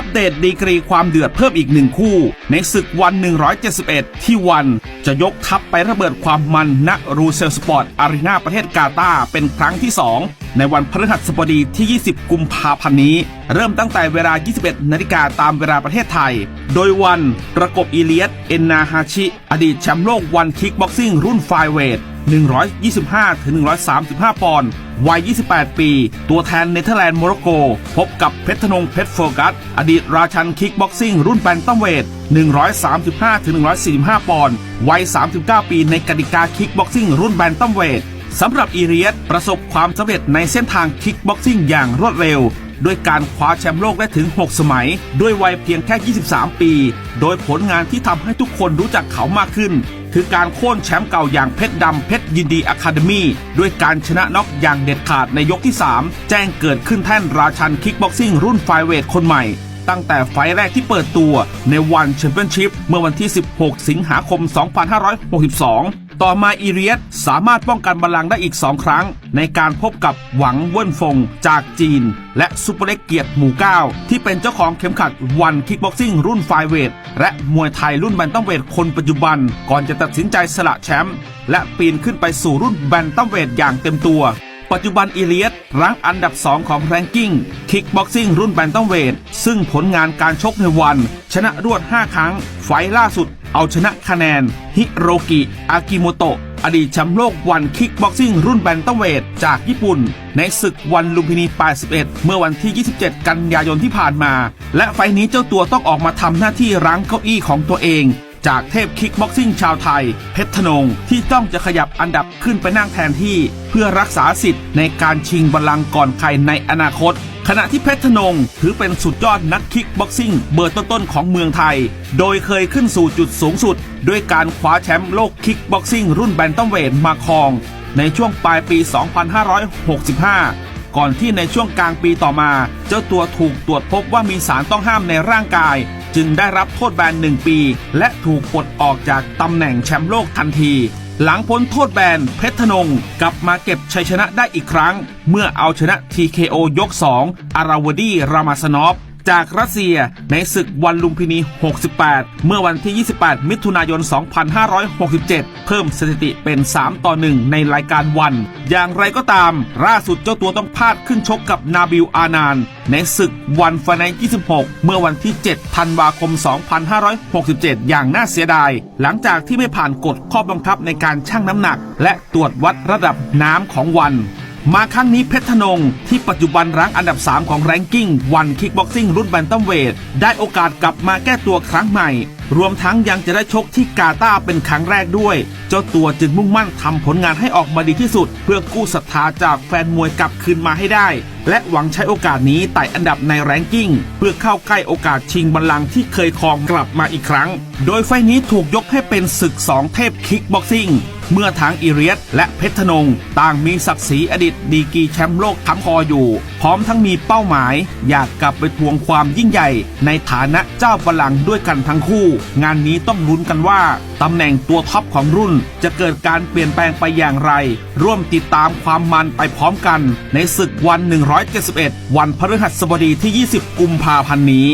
อัปเดตดีกรีความเดือดเพิ่มอีกหนึ่งคู่ ในศึกวัน 171 ที่วัน จะยกทัพไประเบิดความมันณรูเซลสปอร์ตอารีนาประเทศกาตาเป็นครั้งที่ 2 ในวันพฤหัสบดีที่ 20 กุมภาพันธ์นี้ เริ่มตั้งแต่เวลา 21 นาฬิกาตามเวลาประเทศไทย โดยวันประกบอีเลียสเอนนาฮาชิ อดีตแชมป์โลกวันคิกบ็อกซิ่งรุ่นไฟเวท 125-135 ปอนด์ วัย 28 ปี ตัวแทนเนเธอร์แลนด์โมร็อกโก พบกับเพชรธนงเพชรโฟกัส อดีตราชันคิกบ็อกซิ่งรุ่นแบนตัมเวท 135-145 ปอนด์ วัย 39 ปีในกติกาคิกบ็อกซิ่งรุ่นแบนตัมเวทสำหรับอีเรียสประสบความสำเร็จในเส้นทางคิกบ็อกซิ่งอย่างรวดเร็วด้วยการคว้าแชมป์โลกได้ถึง 6 สมัย ด้วยวัยเพียงแค่ 23 ปี โดยผลงานที่ทำให้ทุกคนรู้จักเขามากขึ้น คือการโค่นแชมป์เก่าอย่างเพชรดำเพชรยินดีอะคาเดมี่ด้วยการชนะน็อกอย่างเด็ดขาดในยกที่ 3 แจ้งเกิดขึ้นแท่นราชันคิกบ็อกซิ่งรุ่นไฟเวทคนใหม่ ตั้งแต่ไฟแรกที่เปิดตัวในวันแชมเปี้ยนชิพเมื่อวันที่ 16 สิงหาคม 2562 ต่อมาอีเรียสสามารถป้องกันบัลลังได้อีก 2 ครั้ง ในการพบกับหวังเวินฟงจากจีน และซุปเปอร์เล็กเกียรติหมู่เก้าที่เป็นเจ้าของเข็มขัดวันคิกบ็อกซิ่งรุ่นไฟเวทและมวยไทยรุ่นแบนตัมเวทคนปัจจุบัน ก่อนจะตัดสินใจสละแชมป์และปีนขึ้นไปสู่รุ่นแบนตัมเวทอย่างเต็มตัวปัจจุบันอีเลียสรั้งอันดับ 2 ของแรงกิ้งคิกบ็อกซิ่งรุ่นแบนตัมเวทซึ่งผลงานการชกในวัน ชนะรวด 5 ครั้ง ไฟล่าสุด เอาชนะคะแนน ฮิโรกิ อากิโมโตะ อดีตแชมป์โลกวันคิกบ็อกซิ่งรุ่นแบนตัมเวทจากญี่ปุ่น ในศึกวันลุมพินี 81 เมื่อวันที่ 27 กันยายนที่ผ่านมา และไฟนี้เจ้าตัวต้องออกมาทำหน้าที่รั้งเก้าอี้ของตัวเอง จากเทพคิกบ็อกซิ่งชาวไทย เพชรธนง ที่ต้องจะขยับอันดับขึ้นไปนั่งแทนที่ เพื่อรักษาสิทธิ์ในการชิงบัลลังก์ก่อนใครในอนาคต ขณะที่เพชรธนง ถือเป็นสุดยอดนักคิกบ็อกซิ่งเบอร์ต้นๆของเมืองไทย โดยเคยขึ้นสู่จุดสูงสุด ด้วยการคว้าแชมป์โลกคิกบ็อกซิ่งรุ่นแบนตัมเวทมาครอง ในช่วงปลายปี 2565ก่อนที่ในช่วงกลางปีต่อมา เจ้าตัวถูกตรวจพบว่ามีสารต้องห้ามในร่างกาย จึงได้รับโทษแบนหนึ่งปี และถูกปลดออกจากตำแหน่งแชมป์โลกทันที หลังพ้นโทษแบน เพชรธนง กลับมาเก็บชัยชนะได้อีกครั้ง เมื่อเอาชนะ TKO ยก 2 อาราวดีรามาสนอฟ จากรัสเซียในศึกวันลุมพินี 68 เมื่อวันที่ 28 มิถุนายน 2567 เพิ่มสถิติเป็น 3 ต่อ 1 ในรายการวัน อย่างไรก็ตามล่าสุดเจ้าตัวต้องพลาดขึ้นชกกับนาบิล อานาน ในศึกวันฟไนท์26 เมื่อวันที่ 7 ธันวาคม 2567 อย่างน่าเสียดาย หลังจากที่ไม่ผ่านกฎข้อบังคับในการชั่งน้ำหนัก และตรวจวัดระดับน้ำของวัน มาครั้งนี้เพชรธนงที่ปัจจุบันรั้งอันดับ 3 ของแรงกิ้งวันคิกบ็อกซิ่งรุ่นแบนตัมเวทได้โอกาสกลับมาแก้ตัวครั้งใหม่ รวมทั้งยังจะได้ชกที่กาตาร์เป็นครั้งแรกด้วย เจ้าตัวจึงมุ่งมั่นทำผลงานให้ออกมาดีที่สุด เพื่อกู้ศรัทธาจากแฟนมวยกลับคืนมาให้ได้ และหวังใช้โอกาสนี้ไต่อันดับในแรงกิ้งเพื่อเข้าใกล้โอกาสชิงบัลลังก์ที่เคยครองกลับมาอีกครั้ง โดยไฟนี้ถูกยกให้เป็นศึกสองเทพคิกบ็อกซิ่ง เมื่อทางอีเรียสและเพชรธนง ต่างมีศักดิ์ศรีอดีตดีกีแชมป์โลกค้ำคออยู่ พร้อมทั้งมีเป้าหมาย อยากกลับไปทวงความยิ่งใหญ่ ในฐานะเจ้าบัลลังก์ด้วยกันทั้งคู่ งานนี้ต้องลุ้นกันว่าตำแหน่งตัวท็อปของรุ่น จะเกิดการเปลี่ยนแปลงไปอย่างไร ร่วมติดตามความมันไปพร้อมกัน ในศึกวัน 171 วันพฤหัสบดีที่ 20 กุมภาพันธ์นี้